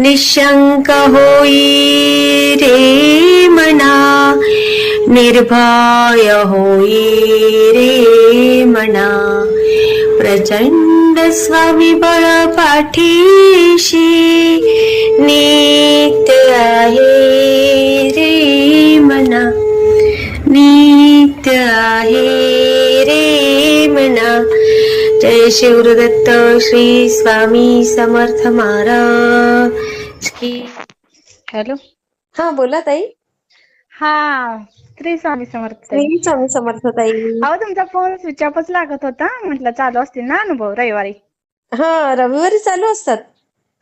निशंक होई रे मना निर्भय होई रे मना। प्रचंड स्वविबळ पाठीशी नित्य आहे रे मना। नित्य आहे जय शिवदत्त श्री स्वामी समर्थ महाराज की. हॅलो. हा बोला ताई. हा श्री स्वामी समर्थ ताई. मी स्वामी समर्थ ताई. अहो तुमचा फोन स्विच ऑफच लागत होता. म्हटलं चालू असतील ना अनुभव रविवारी. हा रविवारी चालू असतात.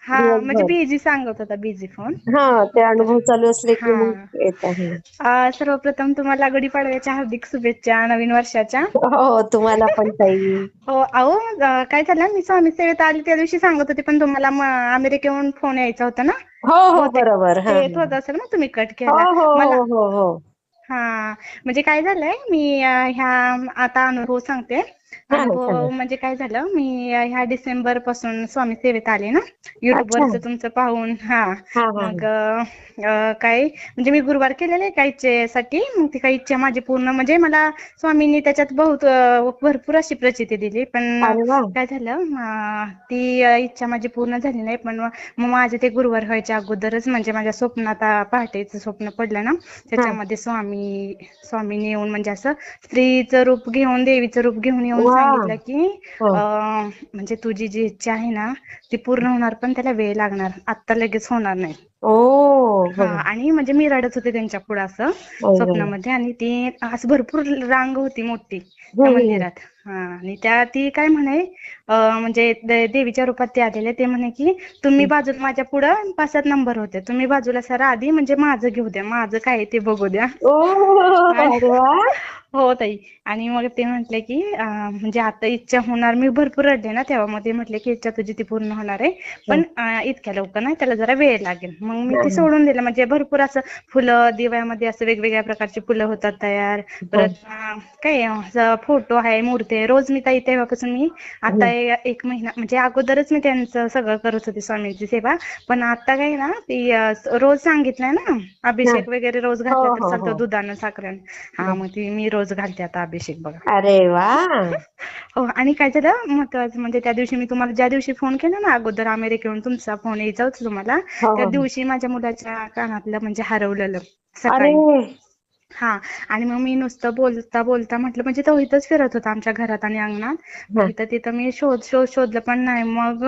हा. म्हणजे बिझी सांगत होता बिझी फोन हा ते अनुभव चालू असले की मग हा. येत आहे. सर्वप्रथम तुम्हाला गुढीपाडव्याच्या हार्दिक शुभेच्छा नवीन वर्षाच्या. हो तुम्हाला पण ताई. हो अहो काय झालं? मी स्वामी सेवेत आली त्या दिवशी सांगत होते पण तुम्हाला अमेरिकेहून फोन यायचा होता ना? हो हो बरोबर. हा ते येत होत असेल ना तुम्ही कट हो केला. हो हो हो हो हा. म्हणजे काय झालंय मी ह्या आता अनुभव सांगते. हा, सांगा. म्हणजे काय झालं मी ह्या डिसेंबरपासून स्वामी सेवेत आले ना युट्यूब अच्छा. वरच तुमचं पाहून हा मग काय म्हणजे मी गुरुवार केलेले एका इच्छेसाठी मग ती काही इच्छा माझी पूर्ण म्हणजे मला स्वामींनी त्याच्यात बहुत भरपूर अशी प्रचिती दिली पण काय झालं ती इच्छा माझी पूर्ण झाली नाही पण मग माझे ते गुरुवार व्हायच्या अगोदरच म्हणजे माझ्या स्वप्नात पहाटेचं स्वप्न पडलं ना त्याच्यामध्ये स्वामी स्वामींनी येऊन म्हणजे असं स्त्रीचं रूप घेऊन देवीचं रूप घेऊन येऊन वा. सांगितलं की हो. अं, म्हणजे तुझी जी इच्छा आहे ना ती पूर्ण होणार पण त्याला वेळ लागणार आता लगेच होणार नाही हा. बघा. आणि म्हणजे मी रडत होते त्यांच्या पुढे असं अरे. स्वप्नामध्ये आणि ती असं भरपूर रांग होती मोठी त्या. मंदिरात. हा आणि त्या ती काय म्हणे म्हणजे देवीच्या रूपात ते आलेले ते म्हणे की तुम्ही बाजूला माझ्या पुढं पाच सात नंबर होते. तुम्ही बाजूला सरा आधी म्हणजे माझं घेऊ द्या. माझं काय ते बघू द्या. हो ताई. आणि मग ते म्हटले की म्हणजे आता इच्छा होणार मी भरपूर रडले ना तेव्हा. मग ते म्हटले की इच्छा तुझी ती पूर्ण होणार आहे. पण इतक्या लवकर नाही त्याला जरा वेळ लागेल. मग मी ते सोडून दिलं. म्हणजे भरपूर असं फुलं दिव्यामध्ये असं वेगवेगळ्या प्रकारची फुलं होतात तयार. परत अं, काय असं फोटो आहे मूर्ती आहे. रोज मी ताई तेव्हापासून मी आता ए- एक महिना म्हणजे अगोदरच मी त्यांचं सगळं करत होते स्वामींची सेवा. पण आता काय ना ती अं, रोज सांगितलंय ना अभिषेक वगैरे रोज घातला हो, तर हो, चालतं हो. दुधानं साखरेनं हा मग ती मी रोज घालते आता अभिषेक बघा. अरे वा! हो आणि काय झालं महत्वाचं म्हणजे त्या दिवशी मी तुम्हाला ज्या दिवशी फोन केला ना अगोदर अमेरिकेहून तुमचा फोन यायचा होता तुम्हाला हो, त्या हो. दिवशी माझ्या मुलाच्या कानातलं म्हणजे हरवलेलं. सकाळी हा. आणि मग मी नुसतं बोलता बोलता म्हटलं म्हणजे तो इथंच फिरत होता आमच्या घरात आणि अंगणात. हा. इथं तिथं मी शोध शोध शोधलं पण नाही. मग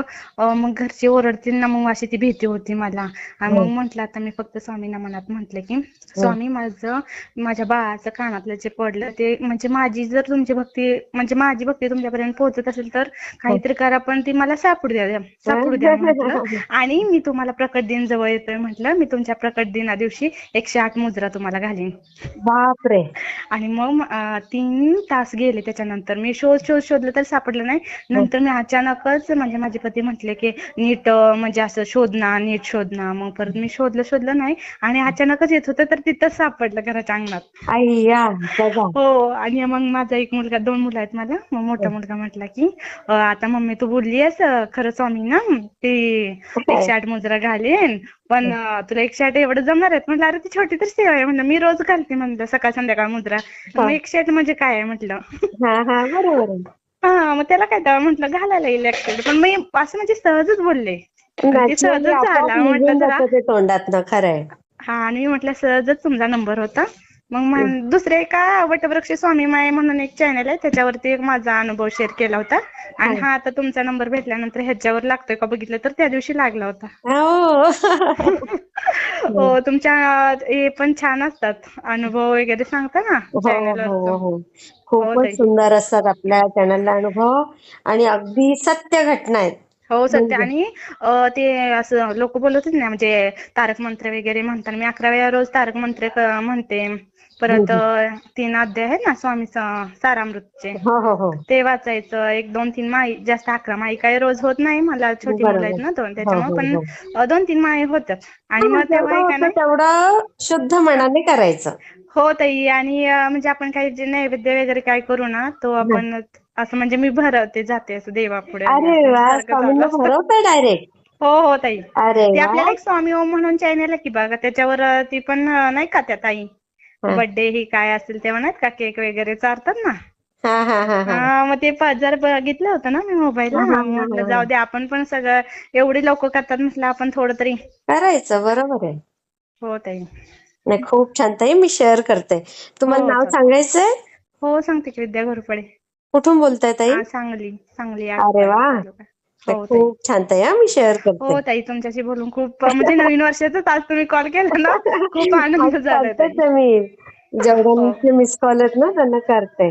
मग घरचे ओरडतील ना मग अशी ती भीती होती मला. आणि मग म्हटलं आता मी फक्त स्वामींना मनात म्हटलं की स्वामी माझं माझ्या बाळाचं कानातलं जे पडलं ते म्हणजे माझी जर तुमची भक्ती म्हणजे माझी भक्ती तुमच्यापर्यंत पोहोचत असेल तर काहीतरी करा पण ती मला सापडू द्या सापडू द्या म्हटलं. आणि मी तुम्हाला प्रकट दिन जवळ येतोय म्हटलं. मी तुमच्या प्रकट दिना दिवशी एकशे आठ मुद्रा तुम्हाला घालीन. बापरे. आणि मग अं, तीन तास गेले त्याच्यानंतर. मी शोध शोध शोधलं तर सापडलं नाही. नंतर मी अचानकच म्हणजे माझे पती म्हटले की नीट अं, म्हणजे असं शोध ना नीट शोध ना मग परत मी शोधलं शोधलं नाही. आणि अचानकच येत होतं तर तिथंच सापडलं घराच्या अंगणात. बघा. हो आणि मग माझा एक मुलगा दोन मुलं आहेत मला. मग मोठा मुलगा म्हटला की अं, आता मम्मी तू बोललीयस अं, खरं स्वामी ना ते एकशे आठ मुद्रा घालेन. पण तुला एकशे आठ एवढं जमणार आहेत? म्हटलं अरे ती छोटी तर सेवा आहे म्हणलं मी रोज घालते म्हणलं सकाळ संध्याकाळ मुद्रा. मग एकशे आठ म्हणजे काय आहे म्हटलं? हा हा बरोबर. हा मग त्याला काय म्हटलं घालायला येईल पण मी असं म्हणजे सहजच बोलले. Naturally सहजच झाला. म्हटलं निघून जरा. जातं ते तोंडातनं खरंय हा आणि मी म्हटलं सहजच तुमचा नंबर होता. मग म्हण- दुसरे एका वटवृक्ष स्वामी माय म्हणून एक चॅनल आहे त्याच्यावरती एक माझा अनुभव शेअर केला होता. आणि हा. आता तुमचा नंबर भेटल्यानंतर ह्याच्यावर लागतोय का बघितलं तर त्या दिवशी लागला होता. हो. हो तुमच्या हे पण छान असतात. अनुभव वगैरे सांगता ना हो चॅनल हो हो. हो खूपच. सुंदर असतात आपल्या चॅनलला अनुभव. आणि अगदी सत्य घटना आहेत. हो सत्य आणि ते असं लोक बोलत होते ना म्हणजे तारक मंत्र वगैरे म्हणताना मी अकरा वेळा रोज तारक मंत्र क- म्हणते. परत तीन अध्याय आहेत ना स्वामी सारामृतचे. हो हो हो. ते वाचायचं एक दोन तीन माळी जास्त अकरा माळी काही रोज होत नाही मला छोटी मुलं आहेत ना दोन त्याच्यामुळे पण दोन तीन माळी होतात आणि मग तेव्हा तेवढं शुद्ध मनाने करायचं. हो ताई. आणि म्हणजे आपण काही जे नैवेद्य वगैरे काय करू ना तो आपण असं म्हणजे मी भरवते जाते असं देवापुढे. अरे वा स्वामींना डायरेक्ट हो हो ताई. अरे ते वा. आपल्याला एक स्वामी ओम म्हणून चॅनल आहे की बघा त्याच्यावर ती पण नाही का त्या ताई. बर्थडे ही काय असेल तेव्हा नाहीत का केक वगैरे चारतात ना? हा हा हा हा. हा मग ते जर बघितलं होतं ना मी मोबाईलला म्हटलं. जाऊ दे आपण पण सगळं एवढी लोक करतात म्हटलं आपण थोडं तरी. करायचं बरोबर आहे. हो ताई. नाही खूप छान. ताई मी शेअर करते. तुम्हाला हो, नाव. सांगायचंय? हो सांगते की विद्या घोरपडे. कुठून बोलताय ताई? हा, सांगली सांगली अरे वा. हो ताई. खूप छान ताई हा मी शेअर करते. हो ताई तुमच्याशी बोलून खूप म्हणजे नवीन वर्षातच आज तुम्ही कॉल केला ना खूप आनंद आज झाला ताई. करतेच आहे मी जेवढ्यांचे मिस कॉल आहेत ना त्यांना करते.